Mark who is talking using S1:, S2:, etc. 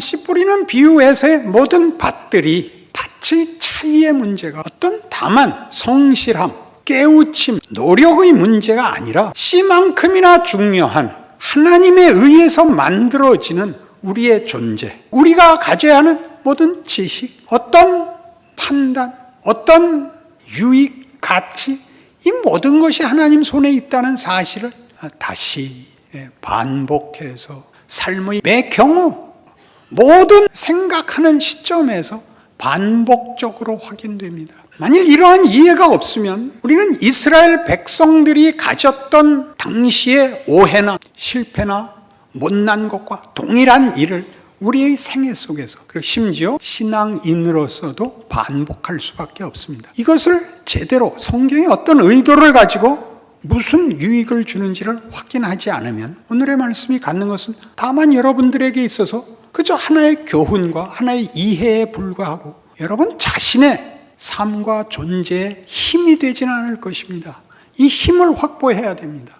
S1: 씨 뿌리는 비유에서의 모든 밭들이 밭의 차이의 문제가 어떤 다만 성실함, 깨우침, 노력의 문제가 아니라 씨만큼이나 중요한 하나님에 의해서 만들어지는 우리의 존재, 우리가 가져야 하는 모든 지식, 어떤 판단, 어떤 유익, 가치, 이 모든 것이 하나님 손에 있다는 사실을 다시 반복해서 삶의 매 경우 모든 생각하는 시점에서 반복적으로 확인됩니다. 만일 이러한 이해가 없으면 우리는 이스라엘 백성들이 가졌던 당시의 오해나 실패나 못난 것과 동일한 일을 우리의 생애 속에서 그리고 심지어 신앙인으로서도 반복할 수밖에 없습니다. 이것을 제대로 성경의 어떤 의도를 가지고 무슨 유익을 주는지를 확인하지 않으면 오늘의 말씀이 갖는 것은 다만 여러분들에게 있어서 그저 하나의 교훈과 하나의 이해에 불과하고 여러분 자신의 삶과 존재에 힘이 되지는 않을 것입니다. 이 힘을 확보해야 됩니다.